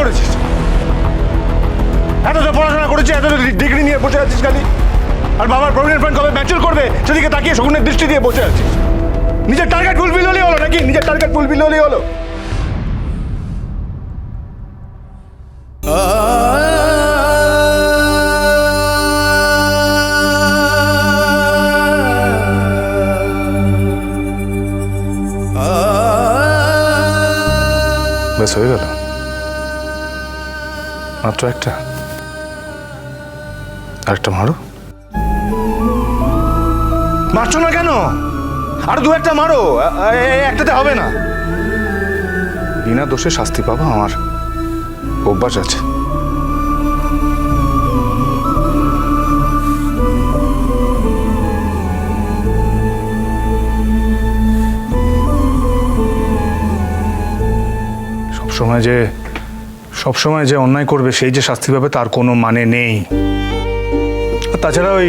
করেছিস? এত তো পড়াশোনা করেছিস এত ডিগ্রি নিয়ে বসে আছিস খালি। আর বাবার প্রভিডেন্ট ফান্ড কবে ম্যাচুর করবে, সেদিকে তাকিয়ে শকুনের দৃষ্টি দিয়ে বসে আছিস। নিজের টার্গেট ফুলফিল হলেই হলো নাকি? নিজের টার্গেট ফুলফিল হলেই হলো? হয়ে মাত্র একটা। আরেকটা মারো। মারছো না কেন? আর দু একটা মারো। একটাতে হবে না। বিনা দোষে শাস্তি পাবো আমার অভ্যাস আছে। সবসময় যে সবসময় যে অন্যায় করবে, সেই যে শাস্তি পাবে, তার কোনো মানে নেই। আর তাছাড়া ওই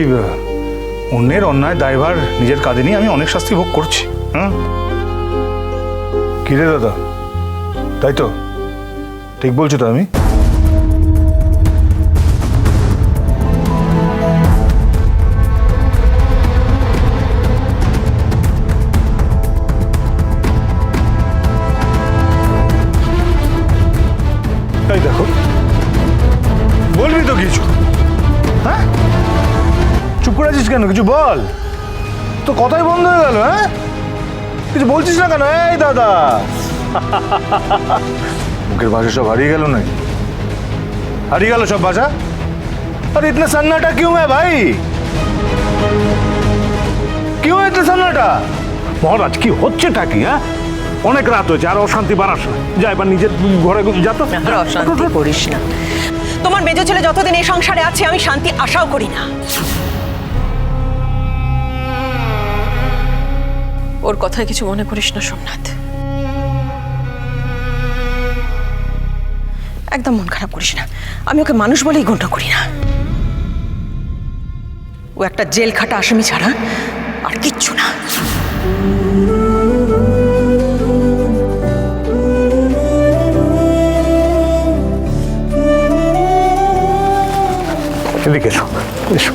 অন্যের অন্যায় দায়ভার নিজের কাঁধে নিয়ে আমি অনেক শাস্তি ভোগ করছি হ্যাঁ কিরে দাদা? তাই তো? ঠিক বলছো তো আমি? করেছিস কেন? কিছু বল। তো কথাই বন্ধ হয়ে গেল হ্যাঁ? কিছু বলছিস না কেন? এই দাদা। মুখের ভাষা সব হারিয়ে গেল নাকি? হারিয়ে গেল সব ভাষা? আর, ইতনা সন্নাটা কিউ হ্যাঁ ভাই? কিউ ইতনা সন্নাটা? মহারাজ, কি হচ্ছে কি হ্যাঁ? অনেক রাত হয়েছে, আর অশান্তি বাড়াস না। যা, এবার নিজের ঘরে যা তো। অশান্তি করিস না। তোমার মেজো ছেলে যতদিন এই সংসারে আছে, আমি শান্তি আশাও করি না। ওর কথায় কিছু মনে করিস না, সোমনাথ। একদম মন খারাপ করিস না। আমি ওকে মানুষ বলেই গণ্য করি না। ও একটা জেল খাটা আসামি ছাড়া আর কিচ্ছু না। এদিকে এসো এসো।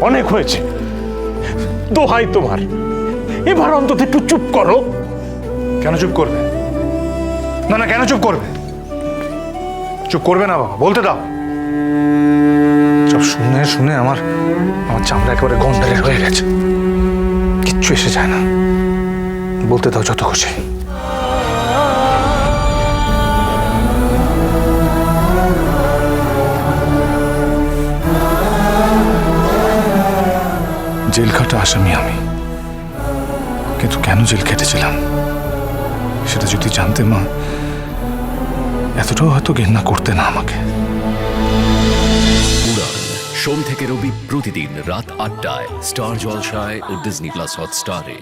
অনেক হয়েছে। দোহাই তোমার। এবার অন্তত একটু চুপ করো। কেন চুপ করবে? না না, কেন চুপ করবে? চুপ করবে না বাবা, বলতে দাও। সব শুনে শুনে আমার আমার চামড়া একেবারে গন্ডারের হয়ে গেছে। কিচ্ছু এসে যায় না। বলতে দাও যত খুশি। জেলখাটা আসামি আমি। কিন্তু কেন জেল খেটেছিলাম? সেটা যদি জানতে মা, এতটাও হয়তো ঘেন্না করতে না আমাকে। সোম থেকে রবি প্রতিদিন রাত আটটায়, স্টার জলসায় ও ডিজনি প্লাস হটস্টারে।